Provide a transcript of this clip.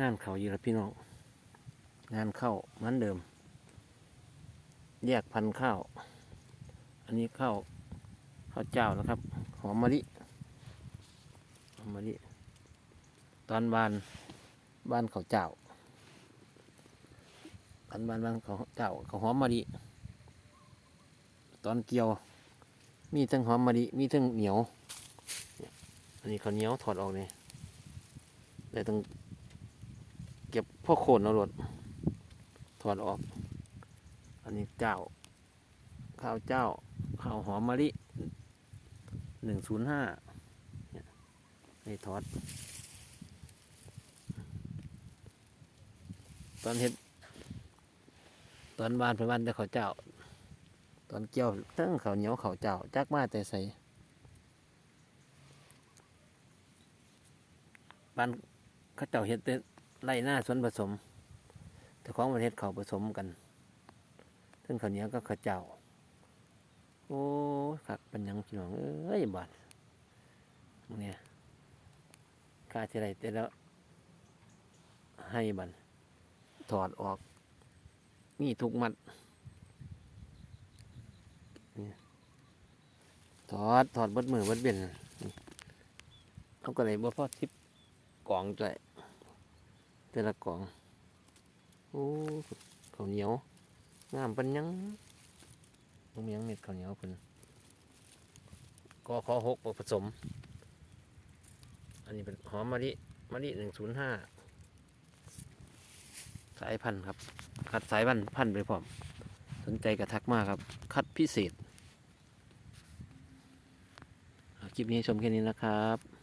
งานเขาอยู่แล้วพี่น้อง งานเข้าเหมือนเดิม แยกพันธุ์ข้าว อันนี้ข้าวข้าวเจ้านะครับ หอมมะลิหอมมะลิ ตอนบานบ้านข้าวเจ้าตอนบานบ้านข้าวเจ้าข้าวหอมมะลิ ตอนเกี่ยว มีทั้งหอมมะลิ มีทั้งเหนียว อันนี้ข้าวเหนียวถอดออกเนี่ยแต่ต้อง พ่อโคนเอาหลดถอดออก อันนี้เจ้า ข้าวเจ้า ข้าวหอมมะลิหนึ่งศูนย์ห้าให้ถอด ตอนเฮ็ด ตอนบานเป็นวันแต่ข้าวเจ้า ตอนเกี่ยวทั้งข้าวเหนียวข้าวเจ้า จักมาแต่ใส่บ้านเขาเจ้าเฮ็ดแต่ ไร่หน้าสวนผสมแต่ของประเทศเขาผสมกันซึ่งข้าวเหนียวก็ข้าวเจ้า โอ้ยคักเป็นหยังพี่น้องเอ้ยบาดเนี่ยค่าที่ไรแต่แล้ว ให้บันถอดออกมีทุกมัดถอดถอดบดมือบดเบียนเขาก็เลยบ่พอทิปกล่องใจ แต่ละกล่อง โอ้ข้าวเหนียวงามปันยังตรงยังเม็ดข้าวเหนียวเพิ่นก็ขอหกผสม อันนี้เป็นหอมมะลิมะลิหนึ่งศูนย์ห้าสายพันธุ์ครับ คัดสายพันธุ์พันธุ์ไปพร้อม สนใจกระทักมากครับ คัดพิเศษ คลิปนี้ชมแค่นี้นะครับ